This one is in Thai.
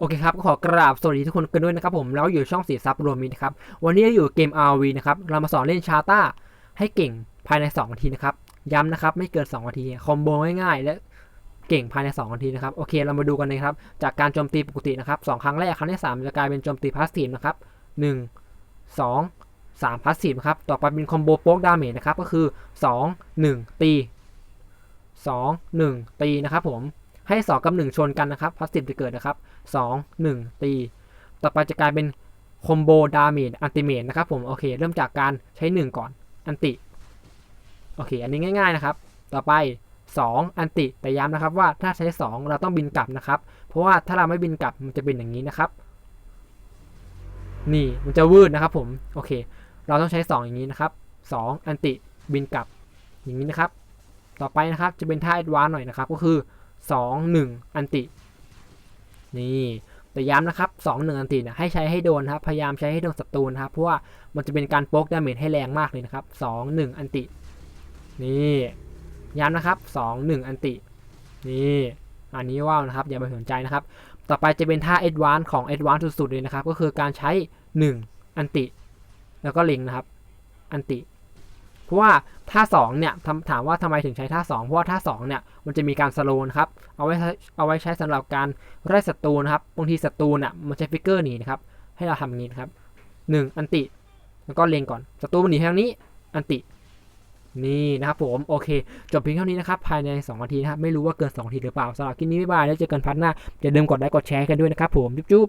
โอเคครับก็ขอกราบสวัสดีทุกคนกันด้วยนะครับผมแล้วอยู่ช่องสีซับรวมมินะครับวันนี้เราอยู่เกม RV นะครับเรามาสอนเล่นชาต้าให้เก่งภายใน2นาทีนะครับย้ำนะครับไม่เกิน2นาทีคอมโบง่ายๆและเก่งภายใน2นาทีนะครับโอเคเรามาดูกันนะครับจากการโจมตีปกตินะครับสองครั้งแรกครั้งที่3จะกลายเป็นโจมตีพาสซีฟนะครับ1 2 3พาสซีฟนะครับต่อไปเป็นคอมโบโป๊กดาเมจนะครับก็คือ 2 1 ตี 2 1 ตีนะครับผม ให้ 2 กับ 1 ชนกันนะครับพาสซีฟจะเกิดนะครับ 2 1 ตี ต่อไปจะกลายเป็นคอมโบดาเมจอันติเมตนะครับผมโอเค เริ่มจากการใช้ 1 ก่อนอันติโอเค อันนี้ง่ายๆนะครับ ต่อไป 2 อันติแต่ย้ำนะครับว่าถ้าใช้ 2 เราต้องบินกลับนะครับ เพราะว่าถ้าเราไม่บินกลับมันจะเป็นอย่างนี้นะครับ นี่มันจะวืดนะครับผมโอเค เราต้องใช้ 2 อย่างนี้นะครับ 2 อันติบินกลับอย่างนี้นะครับ ต่อไปนะครับจะเป็นท่าแอดวานหน่อยนะครับ ก็คือ 2 1 อันติ นี่แต่ย้ำนะครับ2 1อันติเนี่ยให้ใช้ให้โดนครับพยายามใช้ให้โดนศัตรูนะครับเพราะว่ามันจะเป็นการโป๊กดาเมจให้แรงมากเลยนะครับ2 1 อันติ นี่ย้ำนะครับ2 1 อันติ นี่อันนี้ว่าวนะครับอย่าไปสนใจนะครับ ต่อไปจะเป็นท่า a d v a n c e ของ a d v a n c e สุดๆเลยนะครับ ก็คือการใช้ 1 อันติ แล้วก็เล็งนะครับ อันติ เพราะว่าท่า2เนี่ยถามถามว่าทำไมถึงใช้ท่า 2 เพราะว่าท่า2เนี่ยมันจะมีการสโลว์นครับเอาไว้เอาไว้ใช้สำหรับการไล่ศัตรูนะครับบางทีศัตรูเนี่ยมันใช้ฟิกเกอร์หนีนะครับให้เราทำอย่างนี้นะครับ 1 อันติแล้วก็เล็งก่อนศัตรูมันหนีทางนี้อันตินี่นะครับผมโอเค จบเพียงเท่านี้นะครับ ภายใน 2 นาทีนะครับ ไม่รู้ว่าเกิน 2 นาทีหรือเปล่าสำหรับคลิปนี้บ๊ายบายแล้วเจอกันพัดหน้าอย่าลืมกดไลค์กดแชร์กันด้วยนะครับผม จุ๊บ